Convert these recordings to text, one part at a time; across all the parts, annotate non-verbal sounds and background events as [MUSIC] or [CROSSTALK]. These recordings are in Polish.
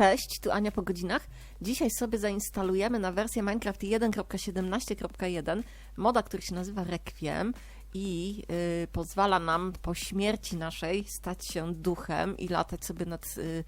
Cześć, tu Ania po godzinach. Dzisiaj sobie zainstalujemy na wersję Minecraft 1.17.1 moda, który się nazywa Requiem i y, pozwala nam po śmierci naszej stać się duchem i latać sobie nad y,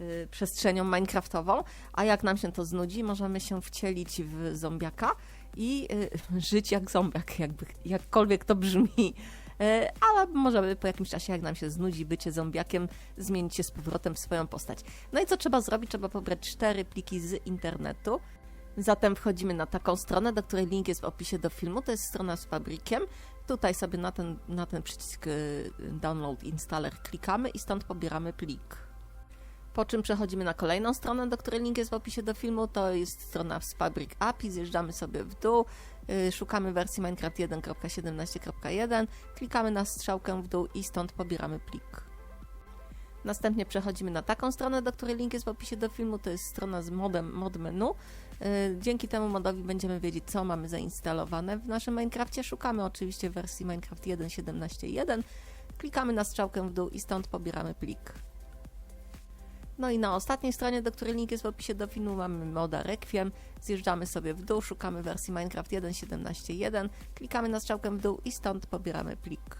y, przestrzenią minecraftową, a jak nam się to znudzi, możemy się wcielić w zombiaka i [LAUGHS] żyć jak zombiak, jakby, jakkolwiek to brzmi. E, ale możemy po jakimś czasie, jak nam się znudzi bycie zombiakiem, zmienić się z powrotem w swoją postać. No i co trzeba zrobić? Trzeba pobrać cztery pliki z internetu. Zatem wchodzimy na taką stronę, do której link jest w opisie do filmu. To jest strona z fabrykiem. Tutaj sobie na ten, na ten przycisk y, Download Installer klikamy i stąd pobieramy plik. Po czym przechodzimy na kolejną stronę, do której link jest w opisie do filmu. To jest strona z Fabric API. Zjeżdżamy sobie w dół, yy, szukamy wersji Minecraft 1.17.1, klikamy na strzałkę w dół i stąd pobieramy plik. Następnie przechodzimy na taką stronę, do której link jest w opisie do filmu. To jest strona z modem mod menu. Yy, Dzięki temu modowi będziemy wiedzieć, co mamy zainstalowane w naszym Minecrafcie. Szukamy oczywiście wersji Minecraft 1.17.1, klikamy na strzałkę w dół i stąd pobieramy plik. No i na ostatniej stronie, do której link jest w opisie do filmu, mamy moda Requiem. Zjeżdżamy sobie w dół, szukamy wersji Minecraft 1.17.1, klikamy na strzałkę w dół i stąd pobieramy plik.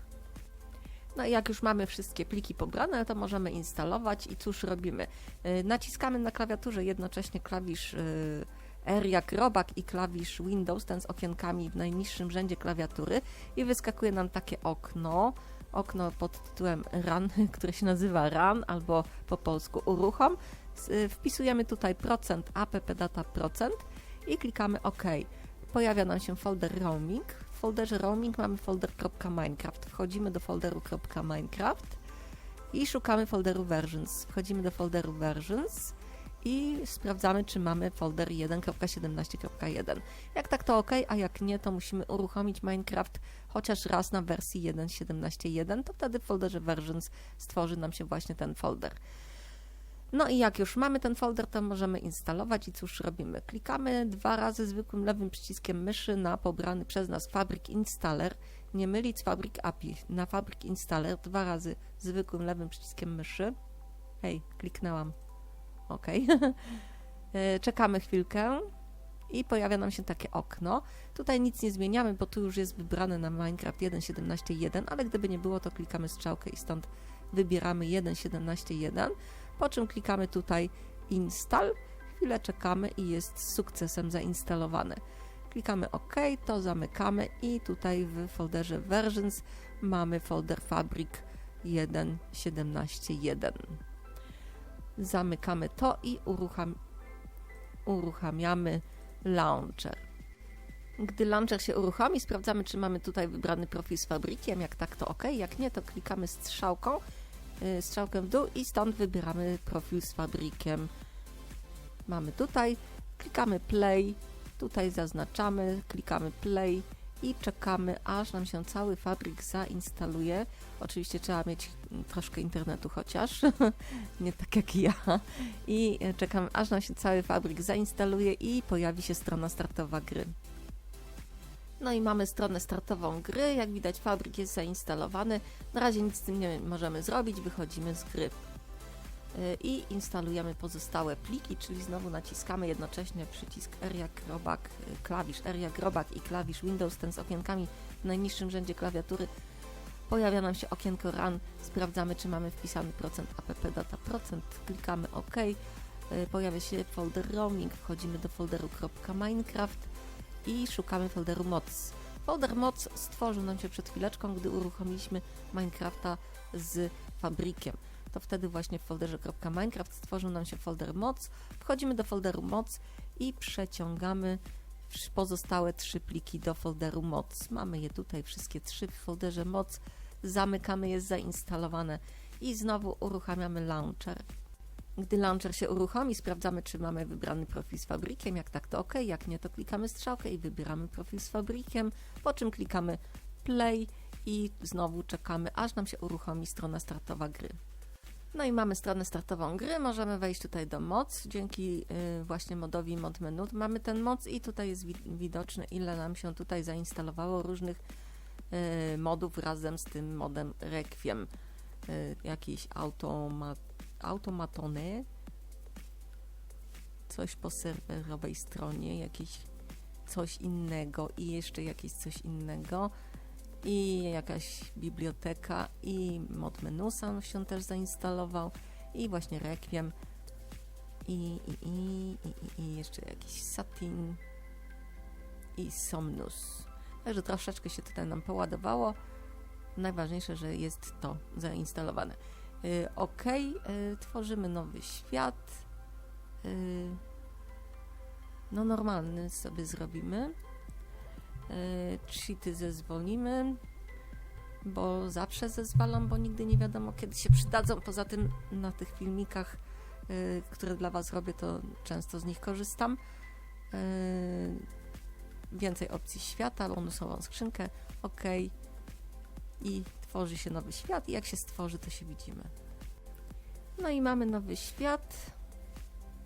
No i jak już mamy wszystkie pliki pobrane, to możemy instalować i cóż robimy? Yy, Naciskamy na klawiaturze jednocześnie klawisz yy, R jak robak i klawisz Windows, ten z okienkami w najniższym rzędzie klawiatury i wyskakuje nam takie okno, okno pod tytułem Run, [LAUGHS] które się nazywa Run albo po polsku uruchom. Y, Wpisujemy tutaj procent app data procent i klikamy OK. Pojawia nam się folder roaming. W folderze roaming mamy folder .minecraft. Wchodzimy do folderu .minecraft i szukamy folderu versions. Wchodzimy do folderu versions i sprawdzamy, czy mamy folder 1.17.1. Jak tak to OK, a jak nie, to musimy uruchomić Minecraft chociaż raz na wersji 1.17.1, to wtedy w folderze versions stworzy nam się właśnie ten folder. No i jak już mamy ten folder, to możemy instalować i cóż robimy? Klikamy dwa razy zwykłym lewym przyciskiem myszy na pobrany przez nas Fabric Installer, nie mylić Fabric API, na Fabric Installer dwa razy zwykłym lewym przyciskiem myszy. Hej, kliknęłam. OK. [LAUGHS] E, Czekamy chwilkę i pojawia nam się takie okno. Tutaj nic nie zmieniamy, bo tu już jest wybrane na Minecraft 1.17.1, ale gdyby nie było, to klikamy strzałkę i stąd wybieramy 1.17.1, po czym klikamy tutaj Install, chwilę czekamy i jest z sukcesem zainstalowane. Klikamy OK, to zamykamy i tutaj w folderze Versions mamy folder Fabric 1.17.1 zamykamy to i urucham, uruchamiamy launcher. Gdy launcher się uruchomi, sprawdzamy, czy mamy tutaj wybrany profil z fabrykiem. Jak tak, to OK. Jak nie, to klikamy strzałką, yy, strzałkę w dół i stąd wybieramy profil z fabrykiem. Mamy tutaj, klikamy play, tutaj zaznaczamy, klikamy play i czekamy, aż nam się cały fabryk zainstaluje. Oczywiście trzeba mieć troszkę internetu chociaż, [LAUGHS] nie tak jak ja. I e, czekam, aż nam się cały fabryk zainstaluje i pojawi się strona startowa gry. No i mamy stronę startową gry. Jak widać, fabryk jest zainstalowany. Na razie nic z tym nie możemy zrobić, wychodzimy z gry. Y, I instalujemy pozostałe pliki, czyli znowu naciskamy jednocześnie przycisk R jak robak, y, klawisz R jak robak i klawisz Windows, ten z okienkami w najniższym rzędzie klawiatury. Pojawia nam się okienko Run, sprawdzamy czy mamy wpisany procent app data procent, klikamy OK. Y, Pojawia się folder roaming, wchodzimy do folderu .minecraft i szukamy folderu mods. Folder mods stworzył nam się przed chwileczką, gdy uruchomiliśmy Minecrafta z fabrykiem. To wtedy właśnie w folderze .minecraft stworzył nam się folder mods. Wchodzimy do folderu mods i przeciągamy pozostałe trzy pliki do folderu mods. Mamy je tutaj wszystkie trzy w folderze mods. Zamykamy je zainstalowane i znowu uruchamiamy launcher. Gdy launcher się uruchomi, sprawdzamy, czy mamy wybrany profil z fabrykiem. Jak tak, to OK. Jak nie, to klikamy strzałkę i wybieramy profil z fabrykiem, po czym klikamy play i znowu czekamy, aż nam się uruchomi strona startowa gry. No i mamy stronę startową gry, możemy wejść tutaj do moc, dzięki y, właśnie modowi mod menu mamy ten moc i tutaj jest wi- widoczne ile nam się tutaj zainstalowało różnych y, modów razem z tym modem Requiem. Y, automa, automatony, coś po serwerowej stronie, jakieś coś innego i jeszcze jakieś coś innego i jakaś biblioteka i mod Menusa się też zainstalował i właśnie Requiem i, i, i, i, i jeszcze jakiś Satin i Somnus. Także troszeczkę się tutaj nam poładowało. Najważniejsze, że jest to zainstalowane. Y, OK, y, tworzymy nowy świat. Y, no normalny sobie zrobimy. Y, cheaty zezwolimy, bo zawsze zezwalam, bo nigdy nie wiadomo kiedy się przydadzą. Poza tym na tych filmikach, y, które dla Was robię, to często z nich korzystam. Y, więcej opcji świata, bonusową skrzynkę, OK i tworzy się nowy świat i jak się stworzy, to się widzimy. No i mamy nowy świat.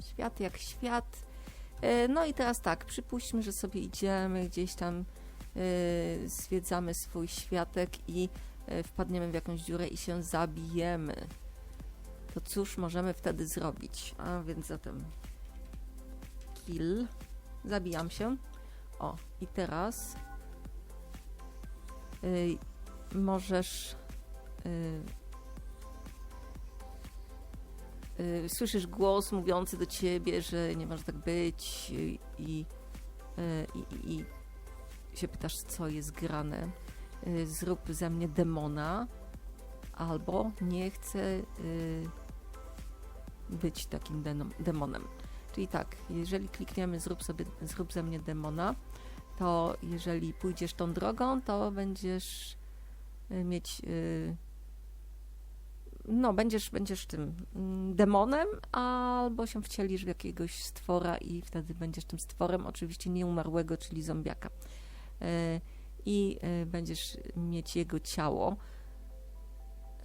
Świat jak świat. E, No i teraz tak, przypuśćmy, że sobie idziemy gdzieś tam, e, zwiedzamy swój światek i e, wpadniemy w jakąś dziurę i się zabijemy. To cóż możemy wtedy zrobić? A więc zatem kill. Zabijam się. O, i teraz możesz słyszysz głos mówiący do ciebie, że nie może tak być i, i, y, i, i się pytasz, co jest grane. Y, zrób ze mnie demona, albo nie chcę y, być takim demonem. Czyli tak, jeżeli klikniemy zrób sobie, zrób ze mnie demona, to jeżeli pójdziesz tą drogą, to będziesz y, mieć y, no, będziesz, będziesz tym mm, demonem, albo się wcielisz w jakiegoś stwora i wtedy będziesz tym stworem, oczywiście nieumarłego, czyli zombiaka. Y, I y, będziesz mieć jego ciało.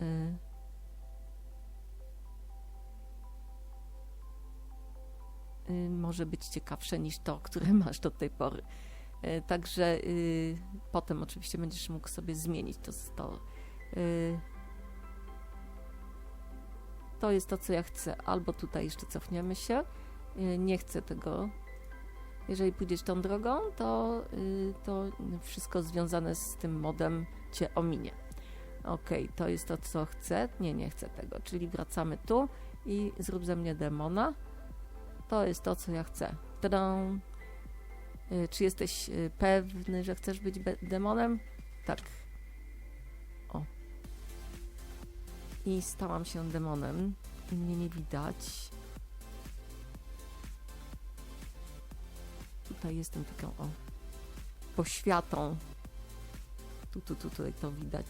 Y, y, może być ciekawsze niż to, które [LAUGHS] masz do tej pory. Także y, potem oczywiście będziesz mógł sobie zmienić to. to y, to jest to, co ja chcę. Albo tutaj jeszcze cofniemy się. Y, Nie chcę tego. Jeżeli pójdziesz tą drogą, to, y, to wszystko związane z tym modem cię ominie. Ok, to jest to, co chcę. Nie, nie chcę tego. Czyli wracamy tu i zrób ze mnie demona. To jest to, co ja chcę. Y, Czy jesteś pewny, że chcesz być demonem? Tak. I stałam się demonem. Mnie nie widać. Tutaj jestem taką, o, poświatą. Tu, tu, tu, tutaj to widać.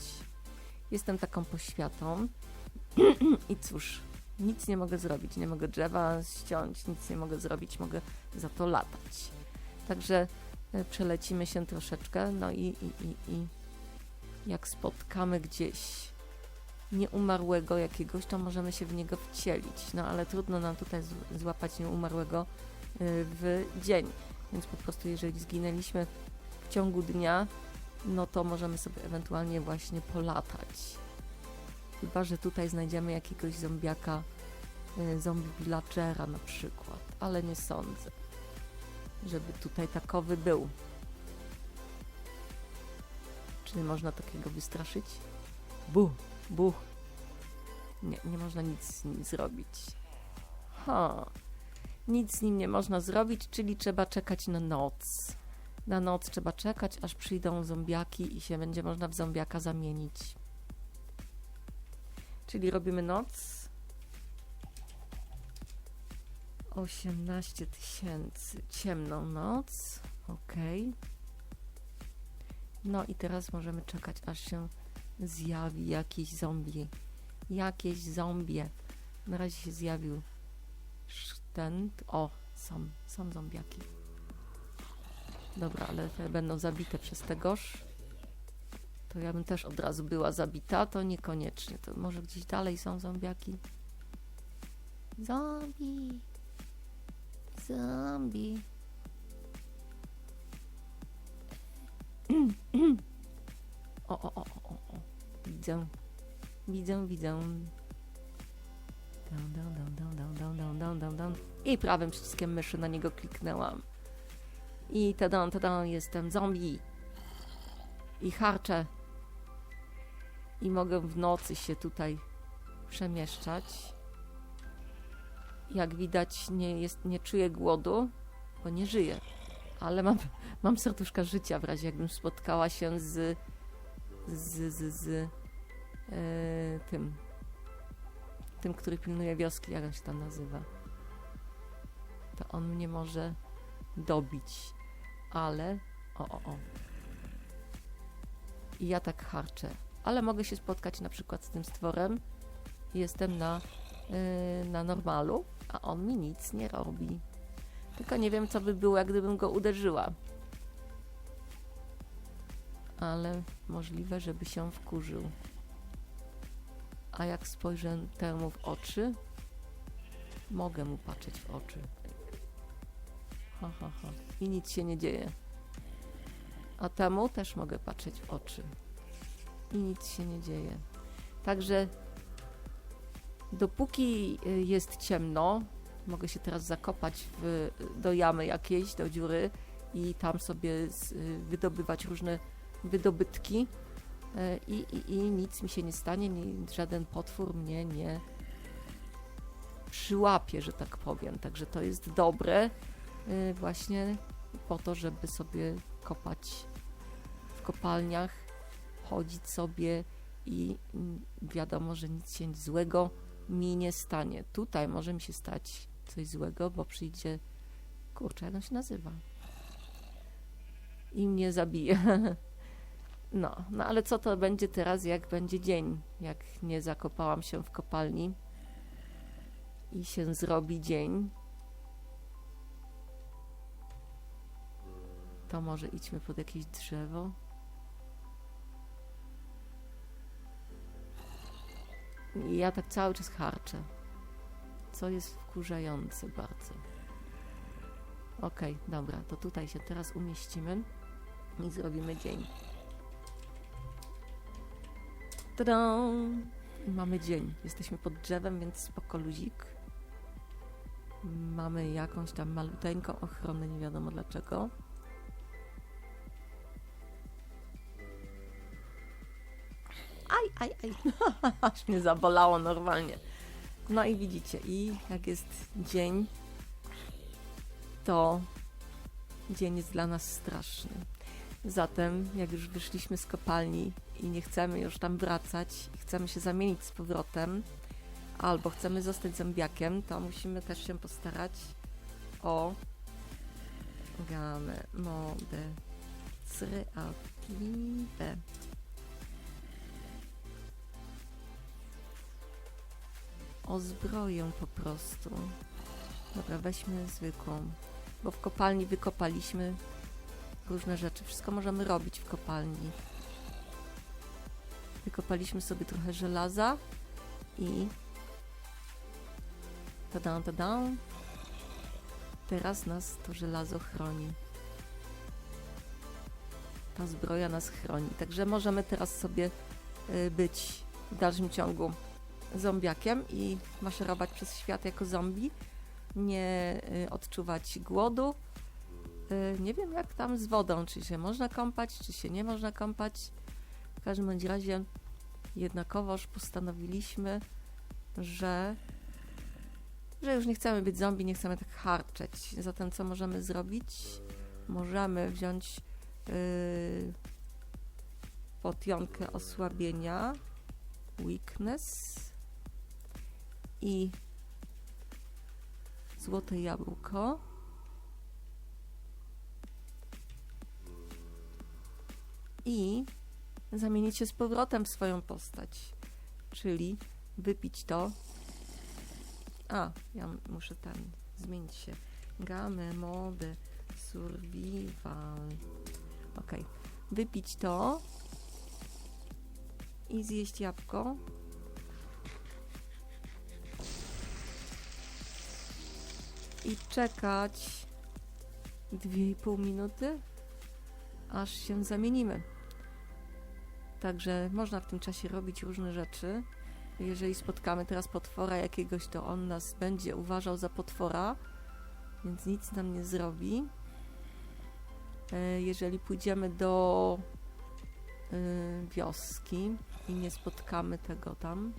Jestem taką poświatą. [CLEARS THROAT] I cóż, nic nie mogę zrobić. Nie mogę drzewa ściąć, nic nie mogę zrobić. Mogę za to latać. Także e, przelecimy się troszeczkę, no i, i, i, i jak spotkamy gdzieś nieumarłego jakiegoś, to możemy się w niego wcielić. No ale trudno nam tutaj złapać nieumarłego y, w dzień. Więc po prostu jeżeli zginęliśmy w ciągu dnia, no to możemy sobie ewentualnie właśnie polatać. Chyba, że tutaj znajdziemy jakiegoś zombiaka, y, zombie villagera na przykład, ale nie sądzę żeby tutaj takowy był. Czy można takiego wystraszyć? Bu, bu. Nie, nie można nic z nim zrobić. Ha. Nic z nim nie można zrobić, czyli trzeba czekać na noc. Na noc trzeba czekać, aż przyjdą zombiaki i się będzie można w zombiaka zamienić. Czyli robimy noc. 18 tysięcy. Ciemną noc. Ok. No i teraz możemy czekać, aż się zjawi jakiś zombie. Jakieś zombie. Na razie się zjawił ten. O, są, są zombiaki. Dobra, ale te będą zabite przez tegoż. To ja bym też od razu była zabita, to niekoniecznie. To może gdzieś dalej są zombiaki. Zombie. Zombie. [CLEARS THROAT] O, o, o, o, Widzę. Widzę, widzę. Down, down, down, down, down, down, down, down, down. I prawym przyciskiem myszy na niego kliknęłam. I tada, tada, jestem zombie. I harczę. I mogę w nocy się tutaj przemieszczać. Jak widać, nie, jest, nie czuję głodu, bo nie żyję. Ale mam, mam serduszka życia w razie jakbym spotkała się z z, z, z e, tym tym, który pilnuje wioski, jak on się tam nazywa. To on mnie może dobić. Ale o, o, o. I ja tak harczę. Ale mogę się spotkać na przykład z tym stworem. Jestem na, yy, na normalu, a on mi nic nie robi. Tylko nie wiem, co by było, gdybym go uderzyła. Ale możliwe, żeby się wkurzył. A jak spojrzę temu w oczy, mogę mu patrzeć w oczy. Ha, ha, ha. I nic się nie dzieje. A temu też mogę patrzeć w oczy. I nic się nie dzieje. Także dopóki y, jest ciemno, mogę się teraz zakopać w, do jamy jakiejś, do dziury i tam sobie z, y, wydobywać różne wydobytki E, i, i, i nic mi się nie stanie, nie, żaden potwór mnie nie przyłapie, że tak powiem. Także to jest dobre e, właśnie po to, żeby sobie kopać w kopalniach, chodzić sobie i wiadomo, że nic się złego mi nie stanie. Tutaj może mi się stać coś złego, bo przyjdzie, kurczę, jak on się nazywa? I mnie zabije. [LAUGHS] No, no ale co to będzie teraz, jak będzie dzień? Jak nie zakopałam się w kopalni i się zrobi dzień, to może idźmy pod jakieś drzewo. I ja tak cały czas harczę, co jest wkurzające bardzo. Okej, okay, dobra, to tutaj się teraz umieścimy i zrobimy dzień. Tada! Mamy dzień. Jesteśmy pod drzewem, więc spoko luzik. Mamy jakąś tam maluteńką ochronę, nie wiadomo dlaczego. Aj, aj, aj. [LAUGHS] Aż mnie zabolało normalnie. No i widzicie, i jak jest dzień, to dzień jest dla nas straszny. Zatem, jak już wyszliśmy z kopalni i nie chcemy już tam wracać i chcemy się zamienić z powrotem, albo chcemy zostać zębiakiem, to musimy też się postarać o gamę mode creative. O zbroję po prostu. Dobra, weźmy zwykłą, bo w kopalni wykopaliśmy różne rzeczy. Wszystko możemy robić w kopalni. Wykopaliśmy sobie trochę żelaza i tada, tada. Teraz nas to żelazo chroni. Ta zbroja nas chroni. Także możemy teraz sobie y, być w dalszym ciągu zombiakiem i maszerować przez świat jako zombie. Nie y, odczuwać głodu, nie wiem jak tam z wodą, czy się można kąpać, czy się nie można kąpać. W każdym razie jednakowoż postanowiliśmy, że, że już nie chcemy być zombie, nie chcemy tak harczeć. Zatem co możemy zrobić? Możemy wziąć yy, potionkę osłabienia, weakness i złote jabłko. I zamienić się z powrotem w swoją postać. Czyli wypić to. A, ja muszę ten zmienić się. Game, mody, survival. Ok. Wypić to i zjeść jabłko. I czekać 2,5 minuty, aż się zamienimy. Także można w tym czasie robić różne rzeczy. Jeżeli spotkamy teraz potwora jakiegoś, to on nas będzie uważał za potwora, więc nic nam nie zrobi. E, Jeżeli pójdziemy do y, wioski i nie spotkamy tego tam,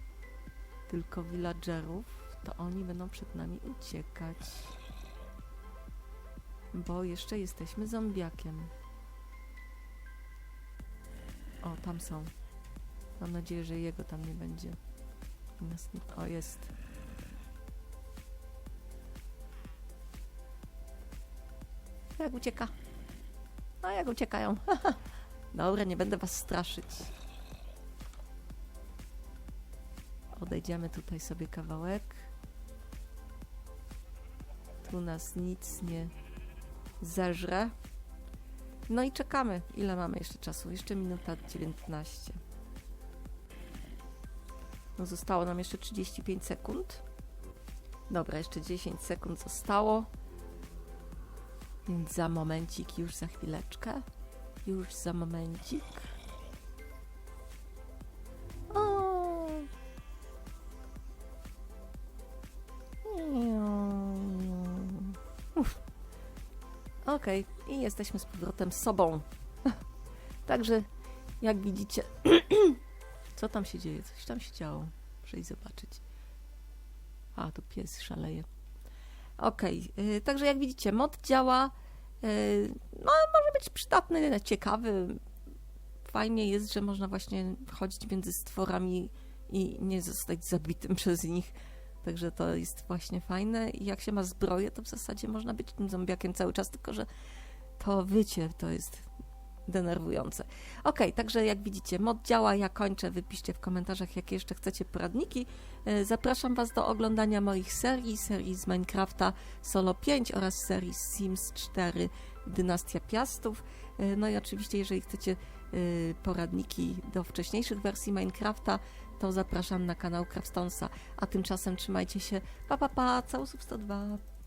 tylko villagerów, to oni będą przed nami uciekać. Bo jeszcze jesteśmy zombiakiem. O, tam są. Mam nadzieję, że jego tam nie będzie. O, jest. Jak ucieka? No, jak uciekają. [LAUGHS] Dobra, nie będę was straszyć. Odejdziemy tutaj sobie kawałek. Tu nas nic nie zeżre. No i czekamy. Ile mamy jeszcze czasu? Jeszcze minuta 19. No zostało nam jeszcze 35 sekund. Dobra, jeszcze 10 sekund zostało. Więc za momencik, już za chwileczkę. Już za momencik. O. Okej, i jesteśmy z powrotem sobą. [LAUGHS] Także, jak widzicie, [CLEARS THROAT] co tam się dzieje? Coś tam się działo. Muszę zobaczyć. A, tu pies szaleje. Y, także jak widzicie, mod działa. y, no, może być przydatny, ciekawy. Fajnie jest, że można właśnie chodzić między stworami i nie zostać zabitym [LAUGHS] przez nich. Także to jest właśnie fajne. I jak się ma zbroję, to w zasadzie można być tym zombiakiem cały czas, tylko że to wycie to jest denerwujące. Ok, także jak widzicie, mod działa, ja kończę. Wypiszcie w komentarzach, jakie jeszcze chcecie poradniki. E, Zapraszam Was do oglądania moich serii, serii z Minecrafta Solo 5 oraz serii z Sims 4 Dynastia Piastów. E, No i oczywiście, jeżeli chcecie e, poradniki do wcześniejszych wersji Minecrafta, to zapraszam na kanał Craftstonesa. A tymczasem trzymajcie się. Pa, pa, pa, całusów 102.